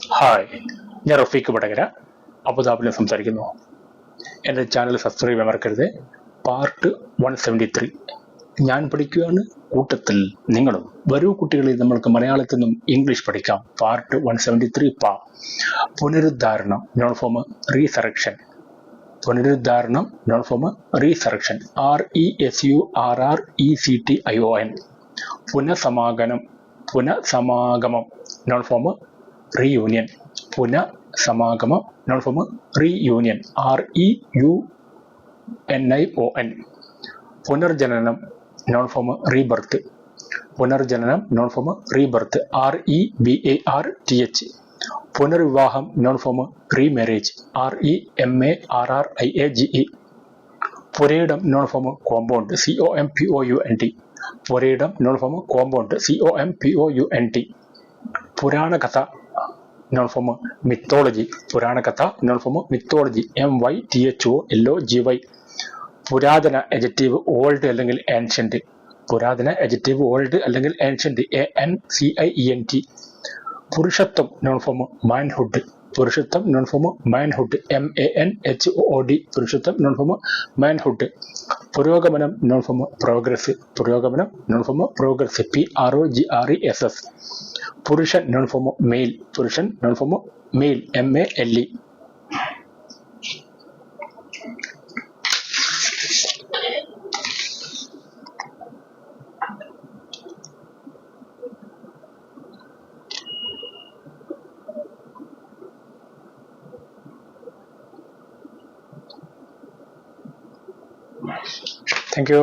Hi ഞാൻ റഫീഖ് വടകര അബുദാബിൽ സംസാരിക്കുന്നു. എന്റെ ചാനൽ സബ്സ്ക്രൈബ് ചെയ്യാൻ മറക്കരുത്. പാർട്ട് വൺ സെവന്റി ത്രീ ഞാൻ പഠിക്കുകയാണ് കൂട്ടത്തിൽ നിങ്ങളും. വരൂ കുട്ടികളെ നമ്മൾക്ക് മലയാളത്തിൽ നിന്നും ഇംഗ്ലീഷ് പഠിക്കാം. പാർട്ട് വൺ സെവന്റി ത്രീ പാ. പുനരുദ്ധാരണം നോൺ ഫോം റീസറക്ഷൻ പുനരുദ്ധാരണം noun form resurrection R E S U R R E C T I O N പുനഃസമാഗമം പുനഃസമാഗമം noun form reunion പുനഃസമാഗമം noun form reunion R E U N I O N പുനർജനനം. Noun form rebirth പുനർജനനം. Noun form rebirth R E B A R T H പുനർവിവാഹം. Noun form remarriage R E M A R R I A G E Purayidam. Noun form compound C O M P O U N T Purayidam. Noun form compound C O M P O U N T പുരാണ noun form mythology പുരാണ കഥ noun form mythology M Y T H O L O G Y പുരാതന adjective old അല്ലെങ്കിൽ ancient പുരാതന adjective old അല്ലെങ്കിൽ ancient A N C I E N T പുരുഷത്വം noun form manhood പുരുഷത്വം noun form manhood M A N H O D പുരുഷത്വം noun form manhood പുരോഗമനം noun form progress പുരോഗമനം noun form progress P R O G R E S S പുരുഷൻ noun form male പുരുഷൻ noun form male M A L E thank you